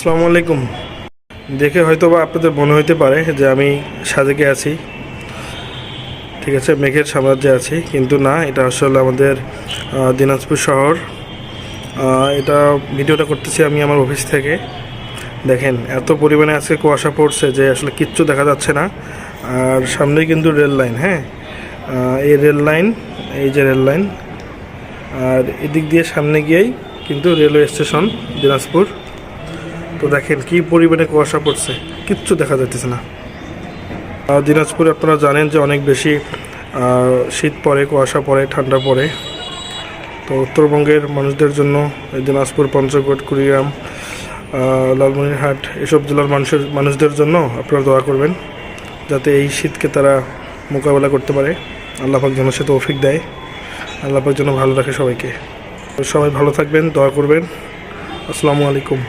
আসসালামু আলাইকুম। দেখে হয়তো বা আপনাদের মনে হইতে পারে যে আমি সাজেকে আছি। ঠিক আছে, মেঘের সাম্রাজ্যে আছি, কিন্তু না, এটা আসলে আমাদের দিনাজপুর শহর। এটা ভিডিওটা করতেছি আমি আমার অফিস থেকে। দেখেন, এত পরিমাণে আজকে কুয়াশা পড়ছে যে আসলে কিচ্ছু দেখা যাচ্ছে না। আর সামনেই কিন্তু রেল লাইন হ্যাঁ? এই রেল লাইন, এই যে রেল লাইন। আর এদিক দিয়ে সামনে গিয়েই কিন্তু রেলওয়ে স্টেশন, দিনাজপুর। তো দেখেন কি পরিমাণে কুয়াশা পড়ছে, কিচ্ছু দেখা যাচ্ছে না। দিনাজপুরে আপনারা জানেন যে অনেক বেশি শীত পড়ে, কুয়াশা পড়ে, ঠান্ডা পড়ে। তো উত্তরবঙ্গের মানুষদের জন্য দিনাজপুর, পঞ্চগড়, কুড়িগ্রাম লালমনিরহাট এসব জেলার মানুষের, মানুষদের জন্য আপনারা দোয়া করবেন, যাতে এই শীতকে তারা মোকাবেলা করতে পারে। আল্লাহ পাক যেন সে তৌফিক দেয়। আল্লাহ পাক যেন ভালো রাখে সবাইকে। সবাই ভালো থাকবেন, দোয়া করবেন। আসসালামু আলাইকুম।